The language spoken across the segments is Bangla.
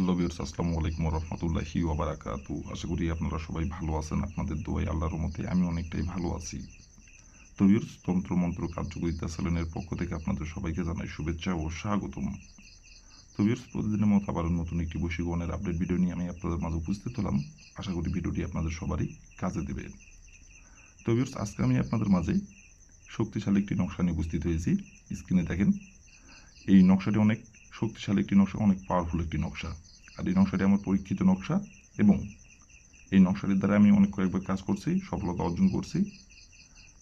হ্যালো বিয়ার্স আসসালামু আলাইকুম রহমতুল্লাহি ওবারাকাতু আশা করি আপনারা সবাই ভালো আছেন, আপনাদের দোয়াই আল্লাহর মতে আমি অনেকটাই ভালো আছি। তো তন্ত্র মন্ত্র কার্যকরিতা সেলেনের পক্ষ থেকে আপনাদের সবাইকে জানাই শুভেচ্ছা ও স্বাগতম। তো বিয়ার্স প্রতিদিনের মতো আবার নতুন একটি বৈশিকরণের আপডেট ভিডিও নিয়ে আমি আপনাদের মাঝে উপস্থিত হলাম। আশা করি ভিডিওটি আপনাদের সবারই কাজে দেবে। তো বিয়ার্স আজকে আমি আপনাদের মাঝে শক্তিশালী একটি নকশা নিয়ে উপস্থিত হয়েছি। স্ক্রিনে দেখেন, এই নকশাটি অনেক শক্তিশালী একটি নকশা, অনেক পাওয়ারফুল একটি নকশা। আর এই নকশাটি আমার পরীক্ষিত নকশা এবং এই নকশাটির দ্বারা আমি অনেক কয়েকবার কাজ করছি, সফলতা অর্জন করছি।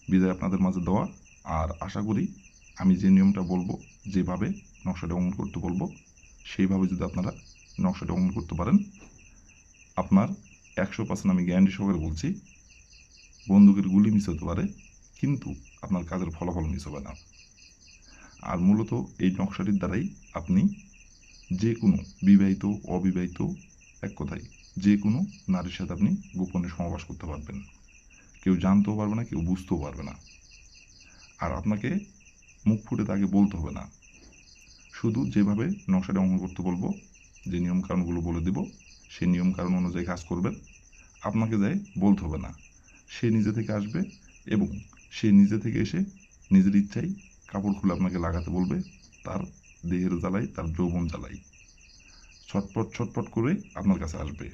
বিদায় আপনাদের মাঝে দেওয়া। আর আশা করি আমি যে নিয়মটা বলব, যেভাবে নকশাটা অঙ্কন করতে বলব, সেইভাবে যদি আপনারা নকশাটা অঙ্কন করতে পারেন। আপনার একশো পার্সেন্ট আমি গ্যারান্টি সহকারে বলছি, বন্দুকের গুলি মিস হতে পারে, কিন্তু আপনার কাজের ফলাফল মিস হবে না। আর মূলত এই নকশাটির দ্বারাই আপনি যে কোনো বিবাহিত, অবিবাহিত, এক কথায় যে কোনো নারীর সাথে আপনি গোপনে সমাবাস করতে পারবেন। কেউ জানতেও পারবে না, কেউ বুঝতেও পারবে না। আর আপনাকে মুখ ফুটে তাকে বলতে হবে না। শুধু যেভাবে নকশাটা অঙ্কন করতে বলব, যে নিয়ম কারণগুলো বলে দেব সেই নিয়ম কারণ অনুযায়ী কাজ করবেন, আপনাকে যাই বলতে হবে না। সে নিজে থেকে আসবে এবং সে নিজে থেকে এসে নিজের ইচ্ছাই কাপড় খুলে আপনাকে লাগাতে বলবে, তার দেহের জ্বালাই তার যৌবন জ্বালাই। ছটপট ছটপট করে আপনার কাছে আসবে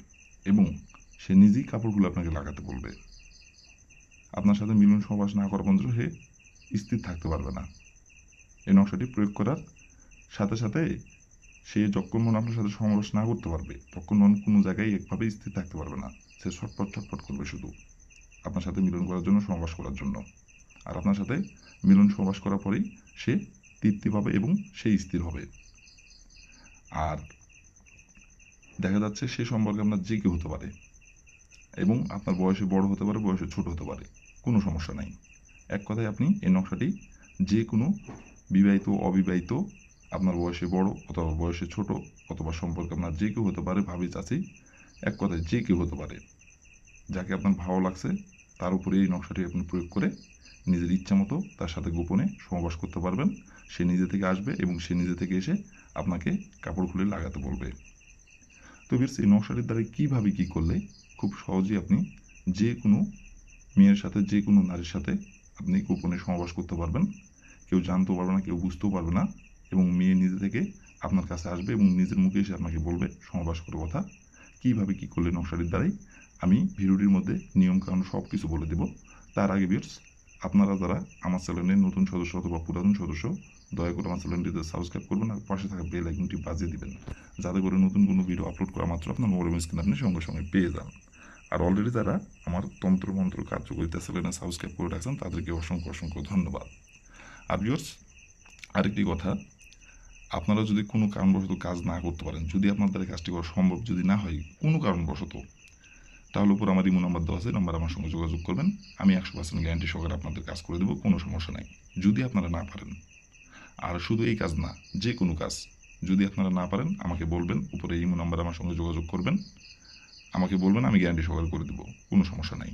এবং সে নিজেই কাপড়গুলো আপনাকে লাগাতে বলবে। আপনার সাথে মিলন সহবাস না করা পর্যন্ত সে স্থির থাকতে পারবে না। এই নকশাটি প্রয়োগ করার সাথে সাথে সে যখন মন আপনার সাথে সমাবেশ না করতে পারবে, তখন মন কোনো জায়গায় একভাবে স্থির থাকতে পারবে না। সে ছটপট ছটপট করবে শুধু আপনার সাথে মিলন করার জন্য সমাবাস করার জন্য। আর আপনার সাথে মিলন সমাবাস করার পরেই সে তৃপ্তি পাবে এবং সে স্থির হবে। আর দেখা যাচ্ছে সে সম্পর্কে আপনার যে কেউ হতে পারে এবং আপনার বয়সে বড় হতে পারে, বয়সে ছোট হতে পারে, কোনো সমস্যা নাই। এক কথায় আপনি এই নকশাটি যে কোনো বিবাহিত, অবিবাহিত, আপনার বয়সে বড় অথবা বয়সে ছোট অথবা সম্পর্কে আপনার যে কেউ হতে পারে, ভাবি, চাচি, এক কথায় যে কেউ হতে পারে, যাকে আপনার ভালো লাগছে তার উপরে এই নকশাটি আপনি প্রয়োগ করে নিজের ইচ্ছা মতো তার সাথে গোপনে সমাবাস করতে পারবেন। সে নিজে থেকে আসবে এবং সে নিজে থেকে এসে আপনাকে কাপড় খুলে লাগাতে বলবে। তো বিয়ার্স এই নকশাটির দ্বারা কীভাবে কী করলে খুব সহজেই আপনি যে কোনো মেয়ের সাথে, যে কোনো নারীর সাথে আপনি গোপনে সমাবাস করতে পারবেন। কেউ জানতেও পারবে না, কেউ বুঝতেও পারবে না এবং মেয়ে নিজে থেকে আপনার কাছে আসবে এবং নিজের মুখে এসে আপনাকে বলবে সমাবাস করার কথা। কীভাবে কী করলে নকশাটির দ্বারাই আমি ভিডিওটির মধ্যে নিয়মকানুন সব কিছু বলে দেব। তার আগে বিয়ার্স আপনারা যারা আমার চ্যানেলের নতুন সদস্য অথবা পুরাতন সদস্য, দয়া করে আমার চ্যানেলটিতে সাবস্ক্রাইব করবেন আর পাশে থাকা বেল আইকনটি বাজিয়ে দিবেন। যাতে করে নতুন কোনো ভিডিও আপলোড করা মাত্র আপনার মোবাইল স্ক্রিন আপনি সঙ্গে সঙ্গে পেয়ে যান। আর অলরেডি যারা আমার তন্ত্র মন্ত্র কার্যকরিতা চ্যানেলে সাবস্ক্রাইব করে রাখছেন, তাদেরকে অসংখ্য অসংখ্য ধন্যবাদ। আর ভিউর্স আরেকটি কথা, আপনারা যদি কোনো কারণবশত কাজ না করতে পারেন, যদি আপনার দ্বারা কাজটি করা সম্ভব যদি না হয়, কোনো কারণবশত তাহলে উপর আমার ইমো নাম্বার দেওয়া আছে, নাম্বার আমার সঙ্গে যোগাযোগ করবেন। আমি একশো পার্সেন্ট গ্যারান্টি সহকারে আপনাদের কাজ করে দেবো, কোনো সমস্যা নাই। যদি আপনারা না পারেন, আর শুধু এই কাজ না, যে কোনো কাজ, যদি আপনারা না পারেন, আমাকে বলবেন, উপরে ইমো নাম্বার আমার সঙ্গে যোগাযোগ করবেন। আমাকে বলবেন, আমি গ্যারান্টি সহকারে করে দেবো, কোনো সমস্যা নাই।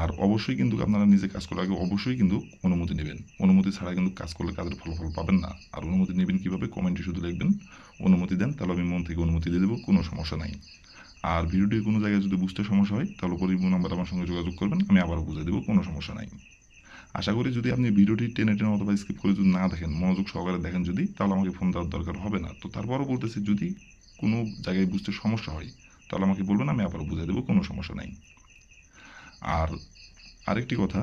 আর অবশ্যই কিন্তু আপনারা নিজে কাজ করার আগে অবশ্যই কিন্তু অনুমতি নেবেন। অনুমতি ছাড়া কিন্তু কাজ করলে কাজের ফলাফল পাবেন না। আর অনুমতি নেবেন কীভাবে, কমেন্টে শুধু লিখবেন, অনুমতি দেন, তাহলে আমি মন থেকে অনুমতি দিয়ে দেবো, কোনো সমস্যা নাই। আর ভিডিওটির কোনো জায়গায় যদি বুঝতে সমস্যা হয়, তাহলে ইমো নাম্বার আমার সঙ্গে যোগাযোগ করবেন, আমি আবারও বুঝিয়ে দেবো, কোনো সমস্যা নাই। আশা করি যদি আপনি ভিডিওটি টেনে টেনে অথবা স্কিপ করে যদি না দেখেন, মনোযোগ সহকারে দেখেন যদি, তাহলে আমাকে ফোন দেওয়ার দরকার হবে না। তো তারপরও বলতেছি, যদি কোনো জায়গায় বুঝতে সমস্যা হয়, তাহলে আমাকে বলবেন, আমি আবারও বুঝিয়ে দেবো, কোনো সমস্যা নাই। আর আরেকটি কথা,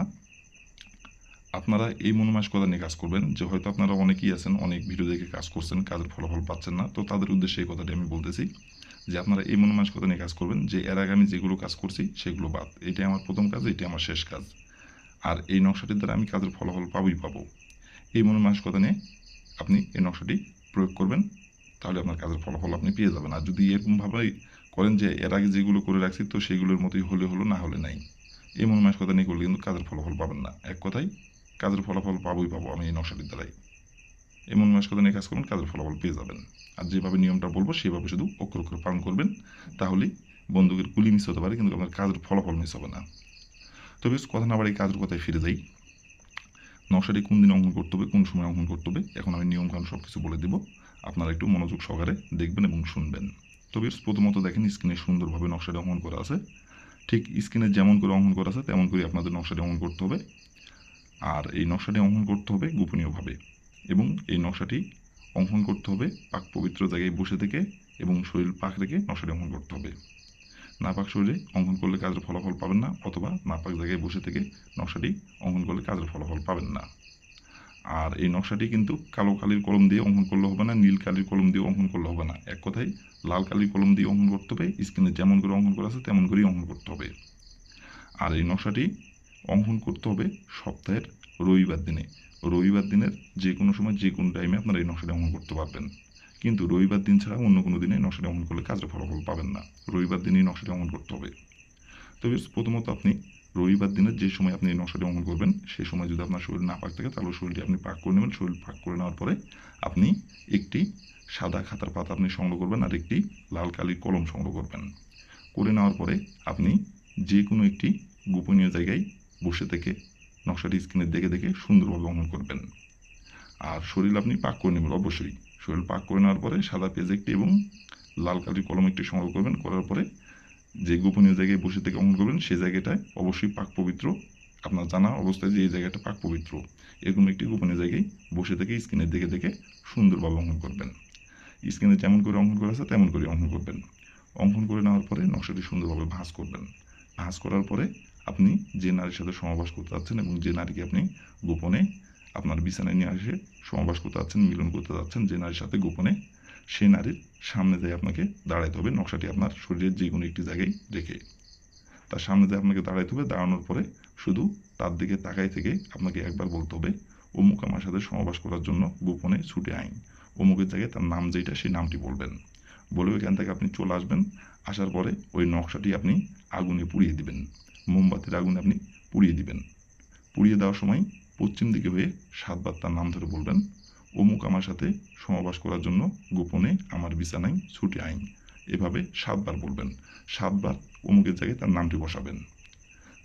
আপনারা এই মনোমানসিকতা নিয়ে কাজ করবেন, যে হয়তো আপনারা অনেকেই আছেন, অনেক ভিডিও দেখে কাজ করছেন, কাজের ফলাফল পাচ্ছেন না, তো তাদের উদ্দেশ্যে এই কথাটি আমি বলতেছি। যে আপনারা এই মনোমানসিকতা নিয়ে কাজ করবেন, যে এর আগে আমি যেগুলো কাজ করছি, সেগুলো বাদ। এটাই আমার প্রথম কাজ, এটাই আমার শেষ কাজ। আর এই নকশাটির দ্বারা আমি কাজের ফলাফল পাবই পাবো। এই মনোমানসিকতা নিয়ে আপনি এই নকশাটি প্রয়োগ করবেন, তাহলে আপনার কাজের ফলাফল আপনি পেয়ে যাবেন। আর যদি এরকমভাবেই করেন যে এর আগে যেগুলো করে রাখছি, তো সেগুলোর মতোই হলে হলো, না হলে নাই। এই মনোমানসিকতা নিয়ে করলে কিন্তু কাজের ফলাফল পাবেন না। এক কথায়, কাজের ফলাফল পাবই পাবো আমি এই নকশাটির দ্বারাই। এই মনোমানসিকতা নিয়ে কাজ করবেন কাজের ফলাফল পেয়ে যাবেন। আর যেভাবে নিয়মটা বলব, সেভাবে শুধু অক্ষর অক্ষর পালন করবেন, তাহলেই বন্দুকের গুলি মিস হতে পারে, কিন্তু আপনার কাজের ফলাফল মিস হবে না। তবে কথা না বাড়ি কাজের কথায় ফিরে যাই। নকশাটি কোন দিন অঙ্কন করতে হবে, কোন সময় অঙ্কন করতে হবে, এখন আমি নিয়মকানুন সব কিছু বলে দেবো। আপনারা একটু মনোযোগ সহকারে দেখবেন এবং শুনবেন। তবে প্রথমত দেখেন স্ক্রিনে সুন্দরভাবে নকশাটি অঙ্কন করা আছে। ঠিক স্ক্রিনে যেমন করে অঙ্কন করা আছে, তেমন করে আপনাদের নকশাটি অঙ্কন করতে হবে। আর এই নকশাটি অঙ্কন করতে হবে গোপনীয়ভাবে। এবং এই নকশাটি অঙ্কন করতে হবে পাক পবিত্র জায়গায় বসে থেকে এবং শরীর পাক রেখে নকশাটি অঙ্কন করতে হবে। নাপাক শরীরে অঙ্কন করলে কাজের ফলাফল পাবেন না অথবা নাপাক জায়গায় বসে থেকে নকশাটি অঙ্কন করলে কাজের ফলাফল পাবেন না। আর এই নকশাটি কিন্তু কালো কালির কলম দিয়ে অঙ্কন করলে হবে না, নীল কালির কলম দিয়ে অঙ্কন করলে হবে না। এক কথায়, লাল কালির কলম দিয়ে অঙ্কন করতে হবে, স্ক্রিনে যেমন করে অঙ্কন করা আছে তেমন করেই অঙ্কন করতে হবে। আর এই নকশাটি অঙ্কন করতে হবে সপ্তাহের রবিবার দিনে। রবিবার দিনের যে কোনো সময় যে কোনো টাইমে আপনারা এই নকশাটি অঙ্কন করতে পারবেন। কিন্তু রবিবার দিন ছাড়া অন্য কোনো দিনে নকশাটি অঙ্কন করলে কাজের ফলাফল পাবেন না। রবিবার দিনেই নকশাটি অঙ্কন করতে হবে। তবে প্রথমত আপনি রবিবার দিনের যে সময় আপনি এই নকশাটি অঙ্কন করবেন সেই সময় যদি আপনার শরীর না পাক থাকে, তাহলে শরীরটি আপনি পাক করে নেবেন। শরীর পাক করে নেওয়ার পরে আপনি একটি সাদা খাতার পাতা আপনি সংগ্রহ করবেন আর একটি লাল কালির কলম সংগ্রহ করবেন। করে নেওয়ার পরে আপনি যে কোনো একটি গোপনীয় জায়গায় বসে থেকে নকশাটি স্ক্রিনে দেখে দেখে সুন্দরভাবে অঙ্কন করবেন। আর শরীর আপনি পাক করে নেবেন, অবশ্যই। শরীর পাক করে নেওয়ার পরে সাদা পেজ একটি এবং লাল কালির কলম একটি সংগ্রহ করবেন। করার পরে যে গোপনীয় জায়গায় বসে থেকে অঙ্কন করবেন, সেই জায়গাটায় অবশ্যই পাক পবিত্র, আপনার জানা অবস্থায় যে এই জায়গাটা পাক পবিত্র, এরকম একটি গোপনীয় জায়গায় বসে থেকে স্ক্রিনে দেখে দেখে সুন্দরভাবে অঙ্কন করবেন। স্ক্রিনে যেমন করে অঙ্কন করা আছে, তেমন করে অঙ্কন করবেন। অঙ্কন করে নেওয়ার পরে নকশাটি সুন্দরভাবে ভাঁজ করবেন। ভাঁজ করার পরে আপনি যে নারীর সাথে সমাবাস করতে যাচ্ছেন এবং যে নারীকে আপনি গোপনে আপনার বিছানায় নিয়ে এসে সমাবাস করতে যাচ্ছেন, মিলন করতে যাচ্ছেন, যে নারীর সাথে গোপনে সেই নারীর সামনে দিয়ে আপনাকে দাঁড়াইতে হবে। নকশাটি আপনার শরীরের যে কোনো একটি জায়গায় রেখে তার সামনে দিয়ে আপনাকে দাঁড়াইতে হবে। দাঁড়ানোর পরে শুধু তার দিকে তাকাই থেকে আপনাকে একবার বলতে হবে, অমুক আমার সাথে সমাবাস করার জন্য গোপনে ছুটে আইন। অমুকের জায়গায় তার নাম যেটা সেই নামটি বলবেন। বলে ওইখান থেকে আপনি চলে আসবেন। আসার পরে ওই নকশাটি আপনি আগুনে পুড়িয়ে দিবেন। মোমবাতির আগুনে আপনি পুড়িয়ে দিবেন। পুড়িয়ে দেওয়ার সময় পশ্চিম দিকে হয়ে সাতবার তার নাম ধরে বলবেন, অমুক আমার সাথে সমাবাস করার জন্য গোপনে আমার বিছানায় ছুটি আইন। এভাবে সাতবার বলবেন। সাতবার অমুকের জায়গায় তার নামটি বসাবেন।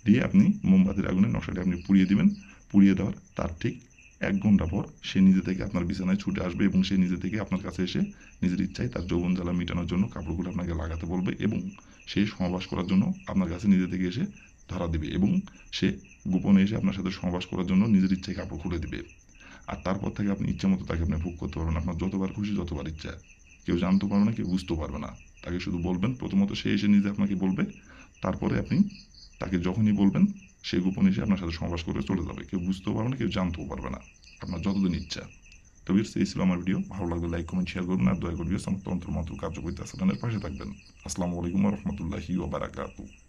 দিয়ে আপনি মোমবাতির আগুনে নকশাটি আপনি পুড়িয়ে দিবেন। পুড়িয়ে দেওয়ার তার ঠিক এক ঘণ্টা পর সে নিজে থেকে আপনার বিছানায় ছুটে আসবে এবং সে নিজে থেকে আপনার কাছে এসে নিজের ইচ্ছায় তার যৌবন জ্বালা মেটানোর জন্য কাপড়গুলো আপনাকে লাগাতে বলবে এবং সে সমাবাস করার জন্য আপনার কাছে নিজে থেকে এসে ধরা দেবে এবং সে গোপনে এসে আপনার সাথে সমাবাস করার জন্য নিজের ইচ্ছায় কাপড় খুলে দেবে। আর তারপর থেকে আপনি ইচ্ছা মতো তাকে আপনি ভোগ করতে পারবেন আপনার যতবার খুশি যতবার ইচ্ছা। কেউ জানতে পারবে না, কেউ বুঝতেও পারবে না। তাকে শুধু বলবেন, প্রথমত সে এসে নিজে আপনাকে বলবে, তারপরে আপনি তাকে যখনই বলবেন সে গোপনে হিসেবে আপনার সাথে সমাবাস করে চলে যাবে। কেউ বুঝতেও পারবে না, কেউ জানতেও পারবে না। আপনার যতদিন ইচ্ছা। তো তবে এই ছিল আমার ভিডিও। ভালো লাগলে লাইক কমেন্ট শেয়ার করুন আর দয়া করবে তন্ত্র মন্ত্র কার্যকরিতা সেখানের পাশে থাকবেন। আসসালামু আলাইকুম রহমতুল্লাহি ওবারাকাতু